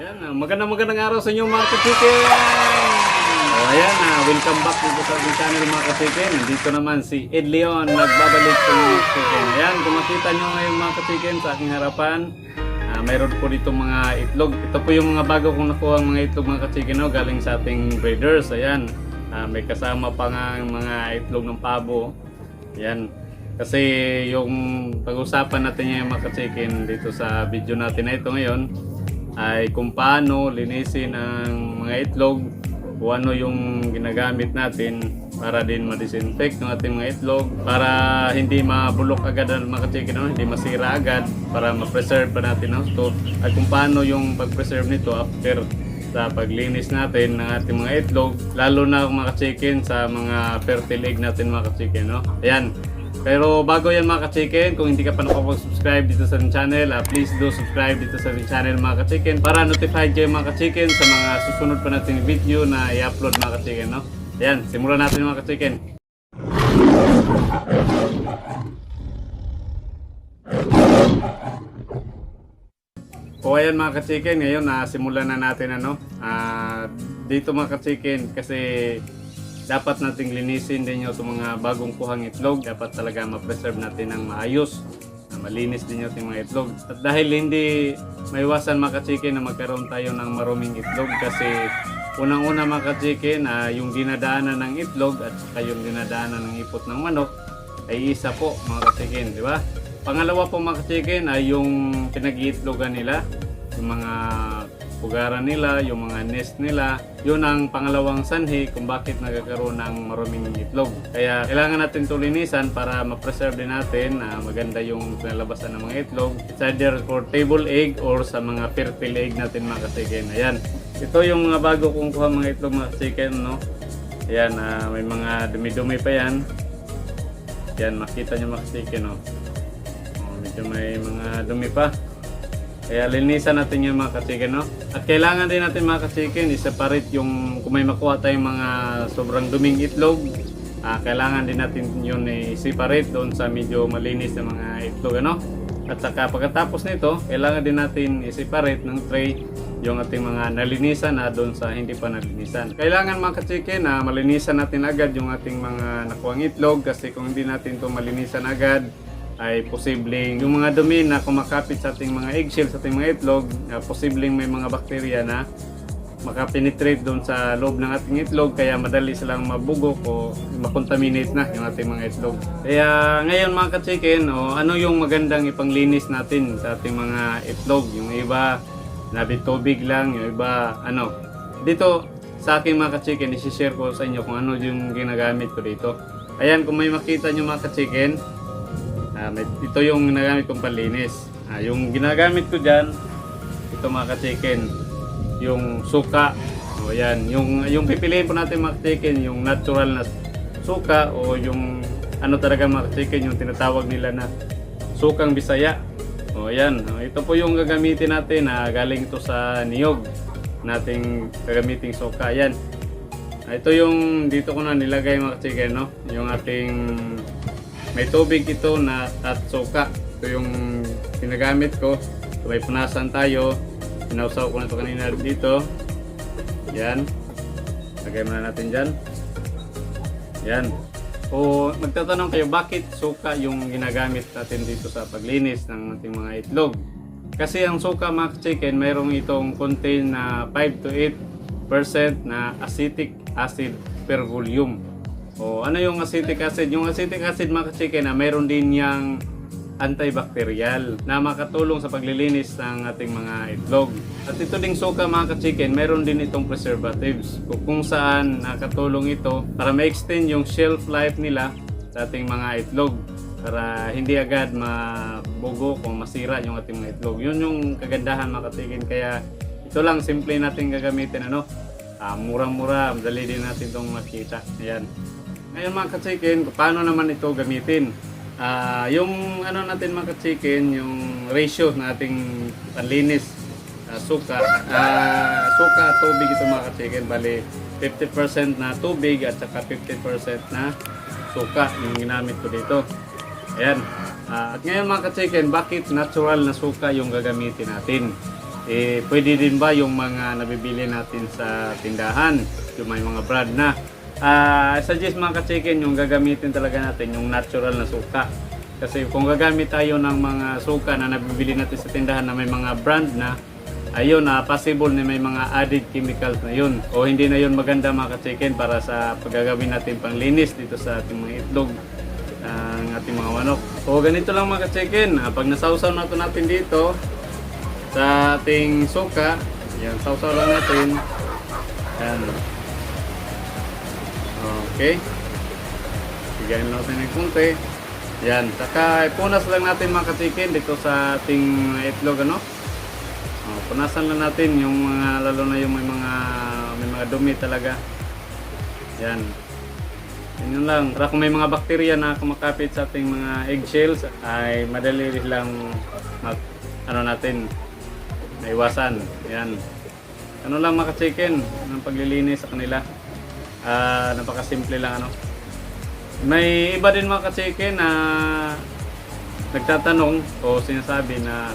magandang magandang araw sa inyo mga kachikin! O ayan, ah, welcome back dito sa ating channel mga kachikin. Nandito naman si Ed Leon, nagbabalik sa mga kachikin. Ayan, kung makita nyo ngayon mga kachikin sa aking harapan, ah, mayroon po dito mga itlog. Ito po yung mga bago kong nakuha ang mga itlog mga kachikin no, galing sa ating breeders. Ayan, ah, may kasama pa nga ang mga itlog ng pabo. Ayan, kasi yung pag-usapan natin ngayon mga kachikin dito sa video natin na ito ngayon ay kung paano linisin ang mga itlog kung ano yung ginagamit natin para din ma-disinfect ng ating mga itlog para hindi mabulok agad ang mga kachikin, no? hindi masira agad para ma-preserve pa natin no? ito at kung paano yung pag-preserve nito after sa paglinis natin ng ating mga itlog lalo na mga kachikin sa mga fertile egg natin mga kachikin no? ayan pero bago yan mga ka-chicken, kung hindi ka pa nakapag-subscribe dito sa ating channel, ah, please do subscribe dito sa ating channel mga ka-chicken para notified kayo mga ka-chicken sa mga susunod pa nating video na i-upload mga ka-chicken. No? Ayan, simulan natin mga ka-chicken. O ayan mga ka-chicken, ngayon na simulan na natin ano. Ah, dito mga ka-chicken kasi dapat nating linisin din yung mga bagong kuhang itlog. Dapat talaga ma-preserve natin ng maayos. na malinis din yung mga itlog. At dahil hindi maiwasan mga na magkaroon tayo ng maruming itlog kasi unang-una mga ka-chicken ah, yung dinadaanan ng itlog at saka yung dinadaanan ng ipot ng manok ay isa po mga ka-chicken, di ba? Pangalawa po mga ka-chicken ay yung pinag-iitlogan nila, yung mga pugaran nila, yung mga nest nila. Yun ang pangalawang sanhi kung bakit nagkakaroon ng maruming itlog. Kaya kailangan natin ito linisan para ma-preserve din natin na maganda yung pinalabasan ng mga itlog. It's either for table egg or sa mga fertile egg natin mga ka-chicken. Ayan. Ito yung mga bago kong kuha mga itlog mga ka-chicken, no? Ayan, ah, may mga dumi-dumi pa yan. Yan, makita nyo mga ka-chicken, no? Oh, medyo may mga dumi pa. Kaya linisan natin yung mga ka-chicken, no? At kailangan din natin mga ka-chicken, i-separate yung kung may makuha tayong mga sobrang duming itlog, ah, kailangan din natin yun i-separate doon sa medyo malinis na mga itlog, ano? At saka pagkatapos nito, kailangan din natin i-separate ng tray yung ating mga nalinisan na doon sa hindi pa nalinisan. Kailangan mga ka-chicken na malinisan natin agad yung ating mga nakuhang itlog kasi kung hindi natin to malinisan agad, ay posibleng yung mga dumi na kumakapit sa ating mga eggshell, sa ating mga itlog, na posibleng may mga bakterya na makapenetrate doon sa loob ng ating itlog kaya madali silang mabugok o makontaminate na yung ating mga itlog. Kaya ngayon mga ka-chicken, o, ano yung magandang ipanglinis natin sa ating mga itlog? Yung iba, nabi tubig lang, yung iba, ano. Dito, sa aking mga ka-chicken, isi-share ko sa inyo kung ano yung ginagamit ko dito. Ayan, kung may makita nyo mga ka-chicken, Ah, may- ito yung ginagamit kong panlinis. Ah, yung ginagamit ko dyan, ito mga ka-chicken, yung suka. O yan, yung, yung pipiliin po natin mga ka-chicken, yung natural na suka o yung ano talaga mga ka-chicken, yung tinatawag nila na sukang bisaya. O yan, ito po yung gagamitin natin na galing ito sa niyog nating gagamiting suka. Yan, Ah, ito yung dito ko na nilagay mga ka-chicken, no? Yung ating may tubig ito na at suka. Ito yung ginagamit ko. So, may punasan tayo. Pinausaw ko na ito kanina dito. Yan. Lagay muna natin dyan. Yan. O magtatanong kayo bakit suka yung ginagamit natin dito sa paglinis ng ating mga itlog. Kasi ang suka mga chicken mayroong itong contain na 5 to 8% na acetic acid per volume. O ano yung acetic acid? Yung acetic acid mga chicken na mayroon din yang antibacterial na makatulong sa paglilinis ng ating mga itlog. At ito ding suka mga ka-chicken, mayroon din itong preservatives kung, kung saan nakatulong ito para ma-extend yung shelf life nila sa ating mga itlog para hindi agad mabugo o masira yung ating mga itlog. Yun yung kagandahan mga ka-chicken. Kaya ito lang, simple natin gagamitin. Ano? Ah, murang-mura, madali din natin itong makita. Ayan. Ngayon mga ka-chicken, paano naman ito gamitin? Ah, yung ano natin mga ka-chicken, yung ratio na ating panlinis ah, suka, ah, suka tubig ito mga ka-chicken, bali 50% na tubig at saka 50% na suka yung ginamit ko dito. Ayan. Ah, at ngayon mga ka-chicken, bakit natural na suka yung gagamitin natin? eh, pwede din ba yung mga nabibili natin sa tindahan, yung may mga brand na. Ah, suggest mga ka-chicken, yung gagamitin talaga natin, yung natural na suka. Kasi kung gagamit tayo ng mga suka na nabibili natin sa tindahan na may mga brand na, ayun, na possible na may mga added chemicals na yun. O hindi na yun maganda mga ka-chicken para sa paggagawin natin panglinis dito sa ating mga itlog ng ating mga manok. So ganito lang mga ka-chicken, Ah, pag nasawsaw na natin dito sa ating suka, yan, sausaw lang natin. Yan. Okay. Bigyan natin ng kunti. Yan. Saka punas lang natin mga ka-chicken dito sa ating itlog ano. Oh, punasan lang natin yung mga lalo na yung may mga may mga dumi talaga. Yan. Yun lang. Para kung may mga bakterya na kumakapit sa ating mga eggshells ay madali lang mag ano natin naiwasan. Yan. Ano lang mga chicken ng paglilinis sa kanila. Ah, napakasimple lang ano. May iba din mga chicken na nagtatanong o sinasabi na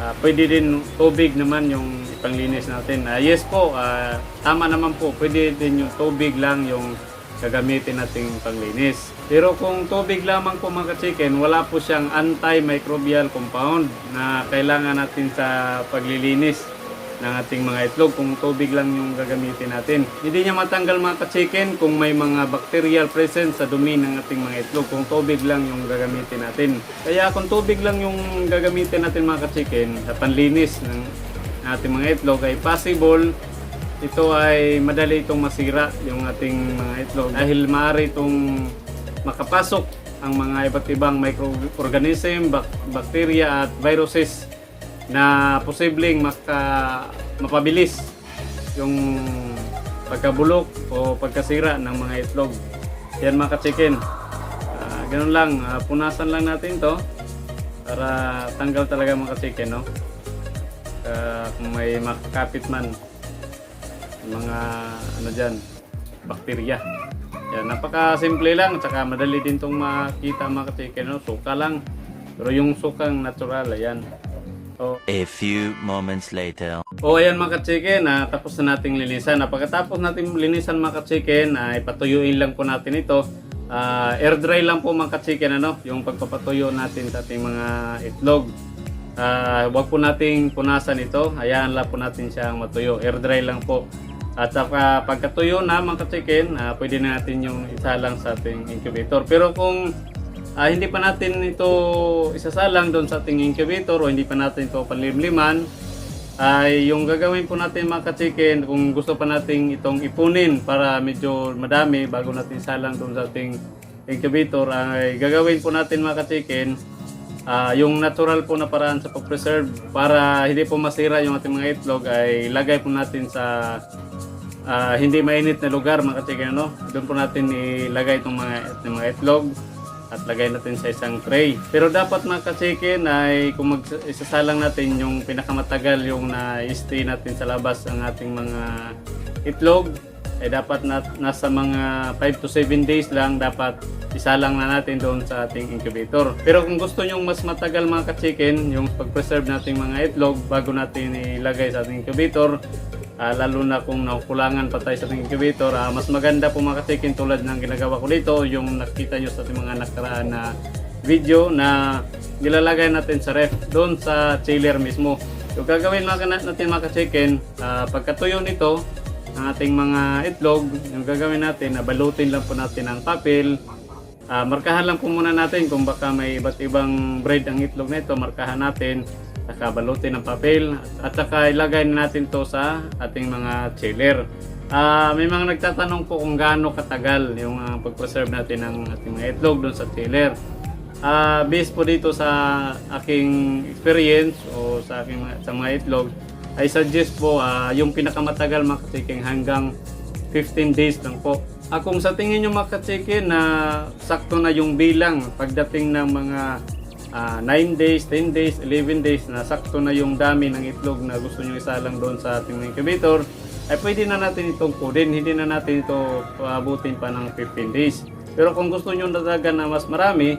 ah, pwede din tubig naman yung ipanglinis natin. Ah, yes po, ah, tama naman po. Pwede din yung tubig lang yung gagamitin nating panglinis. Pero kung tubig lamang po mga chicken, wala po siyang antimicrobial compound na kailangan natin sa paglilinis ng ating mga itlog kung tubig lang yung gagamitin natin. Hindi niya matanggal mga ka-chicken kung may mga bacterial presence sa dumi ng ating mga itlog kung tubig lang yung gagamitin natin. Kaya kung tubig lang yung gagamitin natin mga ka-chicken sa panlinis ng ating mga itlog ay possible ito ay madali itong masira yung ating mga itlog dahil maaari itong makapasok ang mga iba't ibang microorganism, bak- bacteria at viruses na posibleng maka, mapabilis yung pagkabulok o pagkasira ng mga itlog. Yan mga ka-chicken. Ah, ganun lang, ah, punasan lang natin to para tanggal talaga mga ka-chicken, no? Ah, kung may makakapit man mga ano dyan, bakterya. Yan, napaka-simple lang, tsaka madali din itong makita mga ka-chicken, no? Suka lang. Pero yung sukang natural, ayan. So, A few moments later. o ayan mga ka-chicken, ah, tapos na nating linisan. Ah, pagkatapos nating linisan mga ka-chicken, ay patuyuin lang po natin ito. Ah, air dry lang po mga ka-chicken, ano, yung pagpapatuyo natin sa ating mga itlog. Ah, wag po nating punasan ito, hayaan lang po natin siyang matuyo. Air dry lang po. At saka pagkatuyo na mga ka-chicken, ah, pwede na natin yung isalang sa ating incubator. Pero kung Ah, hindi pa natin ito isasalang doon sa ating incubator o hindi pa natin ito panlimliman, ay yung gagawin po natin mga ka-chicken, kung gusto pa natin itong ipunin para medyo madami bago natin salang doon sa ating incubator, ay gagawin po natin mga ka-chicken, ah, yung natural po na paraan sa pag-preserve para hindi po masira yung ating mga itlog ay lagay po natin sa ah, hindi mainit na lugar mga ka-chicken ano? Doon po natin ilagay itong mga, itong mga itlog at lagay natin sa isang tray. Pero dapat mga ka-chicken ay kung mag isasalang natin yung pinakamatagal yung na-stay natin sa labas ang ating mga itlog ay dapat na, nasa mga 5 to 7 days lang dapat isalang na natin doon sa ating incubator. Pero kung gusto nyong mas matagal mga ka-chicken, yung pag-preserve nating mga itlog bago natin ilagay sa ating incubator, Ah, lalo na kung nakukulangan pa tayo sa ating incubator, ah, mas maganda po mga katikin tulad ng ginagawa ko dito, yung nakita nyo sa ating mga nakaraan na video na nilalagay natin sa ref, doon sa chiller mismo. So gagawin na- natin mga ka-chicken, ah, pagkatuyo nito, ang ating mga itlog, yung gagawin natin, nabalutin lang po natin ang papel, Ah, markahan lang po muna natin kung baka may iba't ibang bread ang itlog na ito, markahan natin, saka balutin ng papel, at saka ilagay na natin to sa ating mga chiller. Ah, may mga nagtatanong po kung gaano katagal yung ah, pag-preserve natin ng ating mga itlog doon sa chiller. Ah, based po dito sa aking experience o sa aking sa mga itlog, I suggest po ah, yung pinakamatagal mga katiking hanggang 15 days lang po. Ah, kung sa tingin nyo mga katsikin na sakto na yung bilang pagdating ng mga ah, 9 days, 10 days, 11 days na sakto na yung dami ng itlog na gusto nyo isalang doon sa ating incubator, ay pwede na natin itong kunin. Hindi na natin ito paabutin pa ng 15 days. Pero kung gusto nyo talaga na mas marami,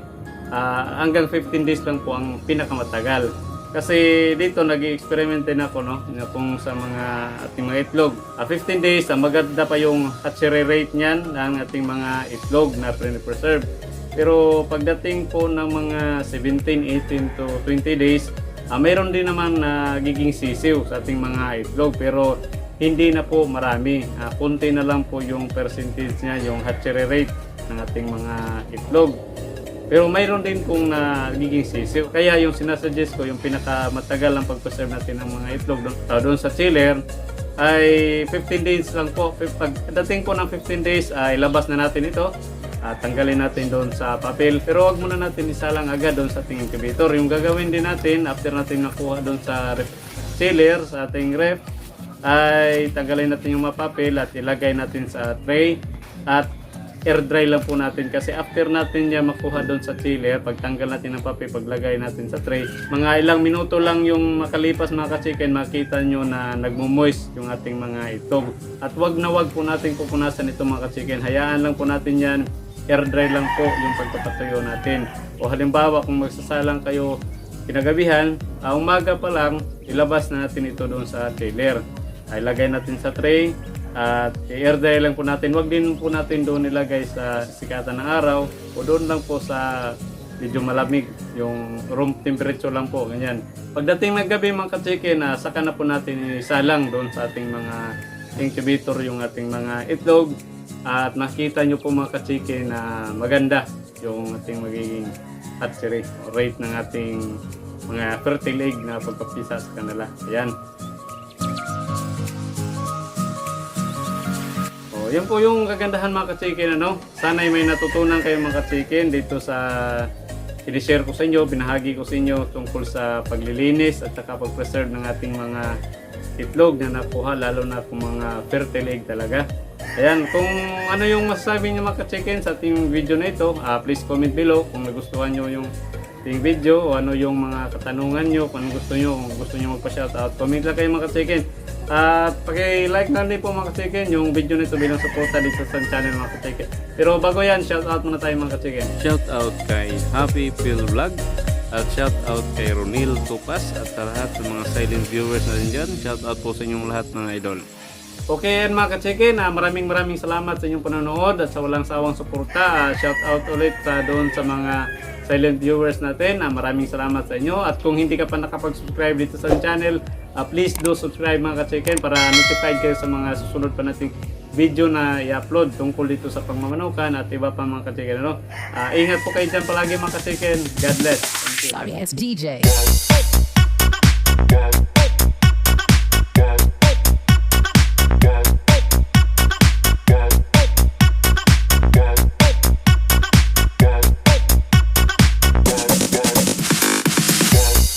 ah, hanggang 15 days lang po ang pinakamatagal. Kasi dito nag experiment din ako no, na kung sa mga ating mga itlog. Ah, 15 days, ah, maganda pa yung hatchery rate niyan ng ating mga itlog na pre-preserve. Pero pagdating po ng mga 17, 18 to 20 days, ah, mayroon din naman na giging sisiw sa ating mga itlog pero hindi na po marami. Ah, kunti na lang po yung percentage niya, yung hatchery rate ng ating mga itlog. Pero mayroon din kung nagiging sisiw. Kaya yung sinasuggest ko, yung pinakamatagal ang pag-preserve natin ng mga itlog doon, uh, doon sa chiller, ay 15 days lang po. Pagdating po ng 15 days, ay labas na natin ito. At tanggalin natin doon sa papel. Pero wag muna natin isalang agad doon sa ating incubator. Yung gagawin din natin, after natin nakuha doon sa ref, chiller, sa ating ref, ay tanggalin natin yung mga papel at ilagay natin sa tray. At air dry lang po natin kasi after natin niya makuha doon sa chiller, pagtanggal natin ng papel, paglagay natin sa tray, mga ilang minuto lang yung makalipas mga ka-chicken, makita nyo na nagmo-moist yung ating mga itlog. At wag na wag po natin pupunasan ito mga ka-chicken, hayaan lang po natin yan, air dry lang po yung pagpapatuyo natin. O halimbawa kung magsasalang kayo kinagabihan, ah, umaga pa lang, ilabas na natin ito doon sa chiller. Ay lagay natin sa tray, at i-air dry lang po natin. Huwag din po natin doon ilagay sa sikatan ng araw o doon lang po sa medyo malamig, yung room temperature lang po, ganyan. Pagdating ng gabi mga ka-chicken, ah, saka na po natin isalang doon sa ating mga incubator yung ating mga itlog at makita nyo po mga ka-chicken na maganda yung ating magiging hatchery rate ng ating mga fertile egg na pagpapisa sa kanila. Ayan. Oh, yan po yung kagandahan mga ka-chicken ano. Sana'y may natutunan kayo mga ka-chicken dito sa i-share ko sa inyo, binahagi ko sa inyo tungkol sa paglilinis at saka pag-preserve ng ating mga itlog na nakuha lalo na kung mga fertile egg talaga. Ayan, kung ano yung masasabi niyo mga ka-chicken sa ating video na ito, ah, please comment below kung nagustuhan nyo yung ating video o ano yung mga katanungan nyo, kung gusto nyo, kung gusto nyo magpa-shoutout. Comment lang kayo mga ka-chicken. At paki-like na rin po mga ka-chicken yung video nito bilang suporta dito sa channel mga ka-chicken. Pero bago yan, shoutout muna tayo mga ka-chicken. Shout out kay Happy Phil Vlog at shout out kay Ronil Tupas at sa lahat ng mga silent viewers natin dyan. Shout out po sa inyong lahat mga idol. Okay yan mga ka-chicken, ah, maraming maraming salamat sa inyong panonood at sa walang sawang suporta. Ah, shout out ulit sa doon sa mga silent viewers natin. Ah, maraming salamat sa inyo. At kung hindi ka pa nakapag-subscribe dito sa channel, ah, please do subscribe mga ka-chicken para notified kayo sa mga susunod pa nating video na i-upload tungkol dito sa pangmamanukan at iba pa mga ka-chicken. Ano? Ah, ingat po kayo dyan palagi mga ka-chicken. God bless. Sorry ass DJ.